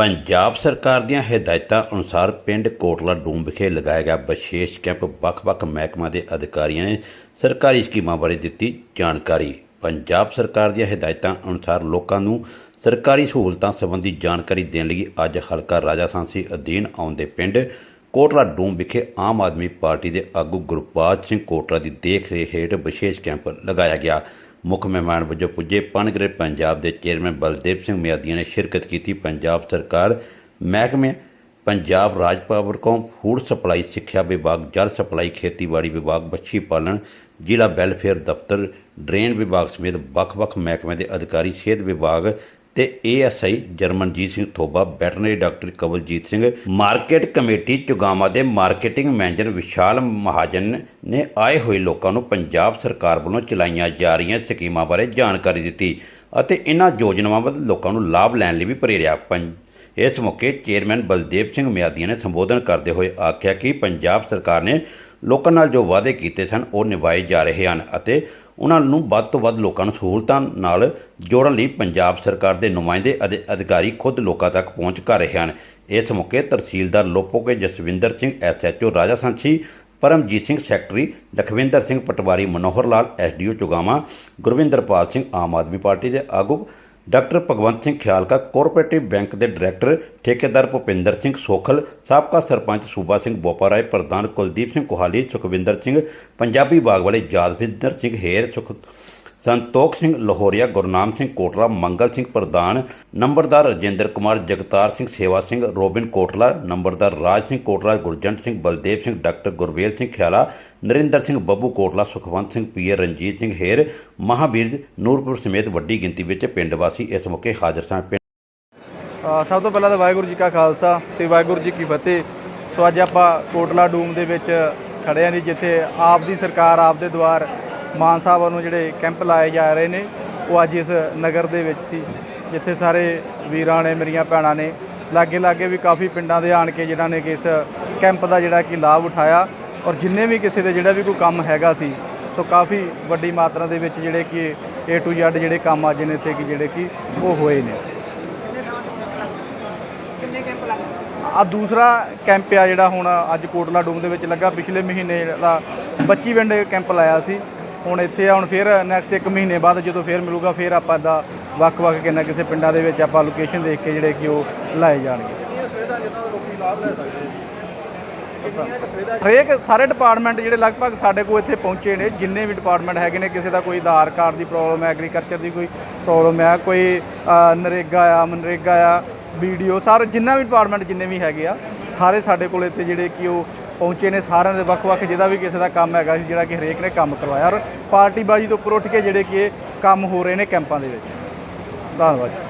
ਪੰਜਾਬ ਸਰਕਾਰ ਦੀਆਂ ਹਦਾਇਤਾਂ ਅਨੁਸਾਰ ਪਿੰਡ ਕੋਟਲਾ ਡੂਮ ਵਿਖੇ ਲਗਾਇਆ ਗਿਆ ਵਿਸ਼ੇਸ਼ ਕੈਂਪ ਵੱਖ-ਵੱਖ ਮਹਿਕਮਿਆਂ ਦੇ ਅਧਿਕਾਰੀਆਂ ਨੇ ਸਰਕਾਰੀ ਸਕੀਮਾਂ ਬਾਰੇ ਦਿੱਤੀ ਜਾਣਕਾਰੀ। ਪੰਜਾਬ ਸਰਕਾਰ ਦੀਆਂ ਹਦਾਇਤਾਂ ਅਨੁਸਾਰ ਲੋਕਾਂ ਨੂੰ ਸਰਕਾਰੀ ਸਹੂਲਤਾਂ ਸੰਬੰਧੀ ਜਾਣਕਾਰੀ ਦੇਣ ਲਈ ਅੱਜ ਹਲਕਾ ਰਾਜਾ ਸਾਂਸੀ ਅਧੀਨ ਆਉਂਦੇ ਪਿੰਡ ਕੋਟਲਾ ਡੂਮ ਵਿਖੇ ਆਮ ਆਦਮੀ ਪਾਰਟੀ ਦੇ ਆਗੂ ਗੁਰਪਾਲ ਸਿੰਘ ਕੋਟਲਾ ਦੀ ਦੇਖ ਰੇਖ ਹੇਠ ਵਿਸ਼ੇਸ਼ ਕੈਂਪ ਲਗਾਇਆ ਗਿਆ। ਮੁੱਖ ਮਹਿਮਾਨ ਵਜੋਂ ਪੁੱਜੇ ਪਨਗਰੇ ਪੰਜਾਬ ਦੇ ਚੇਅਰਮੈਨ ਬਲਦੇਵ ਸਿੰਘ ਮਿਆਦੀਆਂ ਨੇ ਸ਼ਿਰਕਤ ਕੀਤੀ। ਪੰਜਾਬ ਸਰਕਾਰ ਮਹਿਕਮੇ ਪੰਜਾਬ ਰਾਜ ਪਾਵਰ ਫੂਡ ਸਪਲਾਈ, ਸਿੱਖਿਆ ਵਿਭਾਗ, ਜਲ ਸਪਲਾਈ, ਖੇਤੀਬਾੜੀ ਵਿਭਾਗ, ਮੱਛੀ ਪਾਲਣ, ਜ਼ਿਲ੍ਹਾ ਵੈਲਫੇਅਰ ਦਫ਼ਤਰ, ਡਰੇਨ ਵਿਭਾਗ ਸਮੇਤ ਵੱਖ-ਵੱਖ ਮਹਿਕਮਿਆਂ ਦੇ ਅਧਿਕਾਰੀ, ਸਿਹਤ ਵਿਭਾਗ ਤੇ ASI Jarmanjit Singh Thoba, veterinary doctor Kawaljit Singh, market committee Chugama ਦੇ ਮਾਰਕੀਟਿੰਗ ਮੈਨੇਜਰ ਵਿਸ਼ਾਲ ਮਹਾਜਨ ਨੇ ਆਏ ਹੋਏ ਲੋਕਾਂ ਨੂੰ ਪੰਜਾਬ ਸਰਕਾਰ ਵੱਲੋਂ ਚਲਾਈਆਂ ਜਾ ਰਹੀਆਂ ਸਕੀਮਾਂ ਬਾਰੇ ਜਾਣਕਾਰੀ ਦਿੱਤੀ ਅਤੇ ਇਹਨਾਂ ਯੋਜਨਾਵਾਂ ਵੱਲ ਲੋਕਾਂ ਨੂੰ ਲਾਭ ਲੈਣ ਲਈ ਵੀ ਪ੍ਰੇਰਿਆ ਪੰ, ਇਸ ਮੌਕੇ ਚੇਅਰਮੈਨ ਬਲਦੇਵ ਸਿੰਘ ਮਿਆਦੀਆਂ ਨੇ ਸੰਬੋਧਨ ਕਰਦੇ ਹੋਏ ਆਖਿਆ ਕਿ ਪੰਜਾਬ ਸਰਕਾਰ ਨੇ ਲੋਕਾਂ ਨਾਲ ਜੋ ਵਾਅਦੇ ਕੀਤੇ ਸਨ, ਉਹ ਨਿਭਾਏ ਜਾ ਰਹੇ ਹਨ ਅਤੇ ਉਹਨਾਂ ਨੂੰ ਵੱਧ ਤੋਂ ਵੱਧ ਲੋਕਾਂ ਨੂੰ ਸਹੂਲਤਾਂ ਨਾਲ ਜੋੜਨ ਲਈ ਪੰਜਾਬ ਸਰਕਾਰ ਦੇ ਨੁਮਾਇੰਦੇ ਅਤੇ ਅਧਿਕਾਰੀ ਖੁਦ ਲੋਕਾਂ ਤੱਕ ਪਹੁੰਚ ਕਰ ਰਹੇ ਹਨ। ਇਸ ਮੌਕੇ ਤਹਿਸੀਲਦਾਰ ਲੋਪੋਕੇ ਜਸਵਿੰਦਰ ਸਿੰਘ ਐਸਐਚਓ ਰਾਜਾ ਸੰਛੀ, ਪਰਮਜੀਤ ਸਿੰਘ ਸੈਕਟਰੀ, ਲਖਵਿੰਦਰ ਸਿੰਘ ਪਟਵਾਰੀ, ਮਨੋਹਰ ਲਾਲ ਐਸਡੀਓ ਚੁਗਾਮਾ ਗੁਰਵਿੰਦਰਪਾਲ ਸਿੰਘ ਆਮ ਆਦਮੀ ਪਾਰਟੀ ਦੇ ਆਗੂ ਡਾਕਟਰ ਭਗਵੰਤ ਸਿੰਘ ਖਿਆਲਕਾ, ਕੋਆਪਰੇਟਿਵ ਬੈਂਕ ਦੇ ਡਾਇਰੈਕਟਰ ਠੇਕੇਦਾਰ ਭੁਪਿੰਦਰ ਸਿੰਘ ਸੋਖਲ, ਸਾਬਕਾ ਸਰਪੰਚ ਸੂਬਾ ਸਿੰਘ ਬੋਪਾਰਾਏ ਪ੍ਰਧਾਨ ਕੁਲਦੀਪ ਸਿੰਘ ਕੋਹਾਲੀ, ਸੁਖਵਿੰਦਰ ਸਿੰਘ, ਪੰਜਾਬੀ ਬਾਗ ਵਾਲੇ ਜਾਦਵਿੰਦਰ ਸਿੰਘ ਹੇਰ, ਸੁਖ ਸੰਤੋਖ ਸਿੰਘ ਲਾਹੌਰੀਆ, ਗੁਰਨਾਮ ਸਿੰਘ ਕੋਟਲਾ, ਮੰਗਲ ਸਿੰਘ ਪ੍ਰਧਾਨ, ਨੰਬਰਦਾਰ ਰਜਿੰਦਰ ਕੁਮਾਰ, ਜਗਤਾਰ ਸਿੰਘ ਸੇਵਾ ਸਿੰਘ, ਰੋਬਿਨ ਕੋਟਲਾ, ਨੰਬਰਦਾਰ ਰਾਜ ਸਿੰਘ ਕੋਟਲਾ, ਗੁਰਜੰਟ ਸਿੰਘ, ਬਲਦੇਵ ਸਿੰਘ, ਡਾਕਟਰ ਗੁਰਵੇਲ ਸਿੰਘ ਖਿਆਲਾ, ਨਰਿੰਦਰ ਸਿੰਘ ਬੱਬੂ ਕੋਟਲਾ, ਸੁਖਵੰਤ ਸਿੰਘ, ਪੀਏ ਰਣਜੀਤ ਸਿੰਘ ਹੇਰ ਮਹਾਵੀਰ ਨੂਰਪੁਰ ਸਮੇਤ ਵੱਡੀ ਗਿਣਤੀ ਵਿੱਚ ਪਿੰਡ ਵਾਸੀ ਇਸ ਮੌਕੇ ਹਾਜ਼ਰ ਸਨ। ਪਿੰਡ ਸਭ ਤੋਂ ਪਹਿਲਾਂ ਤਾਂ ਵਾਹਿਗੁਰੂ ਜੀ ਕਾ ਖਾਲਸਾ ਤੇ ਵਾਹਿਗੁਰੂ ਜੀ ਕੀ ਫਤਿਹ। ਸੋ ਅੱਜ ਆਪਾਂ ਕੋਟਲਾ ਡੂਮ ਦੇ ਵਿੱਚ ਖੜੇ ਹਾਂ ਜੀ, ਜਿੱਥੇ ਆਪ ਦੀ ਸਰਕਾਰ, ਆਪ ਦੇ ਦੁਆਰ ਮਾਨ ਸਾਹਿਬ ਵੱਲੋਂ ਜਿਹੜੇ ਕੈਂਪ ਲਾਏ ਜਾ ਰਹੇ ਨੇ ਉਹ ਅੱਜ ਇਸ ਨਗਰ ਦੇ ਵਿੱਚ ਸੀ ਜਿੱਥੇ ਸਾਰੇ ਵੀਰਾਂ ਨੇ ਮੇਰੀਆਂ ਭੈਣਾਂ ਨੇ ਲਾਗੇ ਲਾਗੇ ਵੀ ਕਾਫੀ ਪਿੰਡਾਂ ਦੇ ਆਣ ਕੇ ਜਿਹਨਾਂ ਨੇ ਕਿ ਇਸ ਕੈਂਪ ਦਾ ਜਿਹੜਾ ਕਿ ਲਾਭ ਉਠਾਇਆ ਔਰ ਜਿੰਨੇ ਵੀ ਕਿਸੇ ਦੇ ਜਿਹੜਾ ਵੀ ਕੋਈ ਕੰਮ ਹੈਗਾ ਸੀ ਸੋ ਕਾਫੀ ਵੱਡੀ ਮਾਤਰਾ ਦੇ ਵਿੱਚ ਜਿਹੜੇ ਕਿ A to Z ਜਿਹੜੇ ਕੰਮ ਅੱਜ ਨੇ ਇੱਥੇ ਕਿ ਜਿਹੜੇ ਕਿ ਉਹ ਹੋਏ ਨੇ। ਆ ਦੂਸਰਾ ਕੈਂਪ ਆ ਜਿਹੜਾ ਹੁਣ ਅੱਜ ਕੋਟਲਾ ਡੂਮ ਦੇ ਵਿੱਚ ਲੱਗਾ ਪਿਛਲੇ ਮਹੀਨੇ ਦਾ 25 ਵਿੰਡ ਕੈਂਪ ਲਾਇਆ ਸੀ। ਹੁਣ ਇੱਥੇ ਆ ਹੁਣ ਫਿਰ ਨੈਕਸਟ ਇੱਕ ਮਹੀਨੇ ਬਾਅਦ ਜਦੋਂ ਫਿਰ ਮਿਲੂਗਾ ਫਿਰ ਆਪਾਂ ਦਾ ਵੱਖ-ਵੱਖ ਕਿੰਨਾ ਕਿਸੇ ਪਿੰਡਾਂ ਦੇ ਵਿੱਚ ਆਪਾਂ ਲੋਕੇਸ਼ਨ ਦੇਖ ਕੇ ਜਿਹੜੇ ਕਿ ਉਹ ਲਾਏ ਜਾਣਗੇ। ਹਰੇਕ ਸਾਰੇ ਡਿਪਾਰਟਮੈਂਟ ਜਿਹੜੇ ਲਗਭਗ ਸਾਡੇ ਕੋਲ ਇੱਥੇ ਪਹੁੰਚੇ ਨੇ ਜਿੰਨੇ ਵੀ ਡਿਪਾਰਟਮੈਂਟ ਹੈਗੇ ਨੇ ਕਿਸੇ ਦਾ ਕੋਈ ਆਧਾਰ ਕਾਰਡ ਦੀ ਪ੍ਰੋਬਲਮ ਹੈ ਐਗਰੀਕਲਚਰ ਦੀ ਕੋਈ ਪ੍ਰੋਬਲਮ ਹੈ ਕੋਈ ਨਰੇਗਾ ਆ ਮਨਰੇਗਾ ਆ ਵੀਡੀਓ ਸਾਰੇ ਜਿੰਨਾ ਵੀ ਡਿਪਾਰਟਮੈਂਟ ਜਿੰਨੇ ਵੀ ਹੈਗੇ ਆ ਸਾਰੇ ਸਾਡੇ ਕੋਲ ਇੱਥੇ ਜਿਹੜੇ ਕਿ ਉਹ ਪਹੁੰਚੇ ਨੇ ਸਾਰਿਆਂ ਦੇ ਵੱਖ-ਵੱਖ, ਜਿਹਦਾ ਵੀ ਕਿਸੇ ਦਾ ਕੰਮ ਹੈਗਾ ਸੀ, ਜਿਹੜਾ ਕਿ ਹਰੇਕ ਨੇ ਕੰਮ ਕਰਵਾਇਆ। ਔਰ ਪਾਰਟੀ ਬਾਜੀ ਤੋਂ ਉੱਪਰ ਉੱਠ ਕੇ ਜਿਹੜੇ ਕਿ ਇਹ ਕੰਮ ਹੋ ਰਹੇ ਨੇ ਕੈਂਪਾਂ ਦੇ ਵਿੱਚ। ਧੰਨਵਾਦ ਜੀ।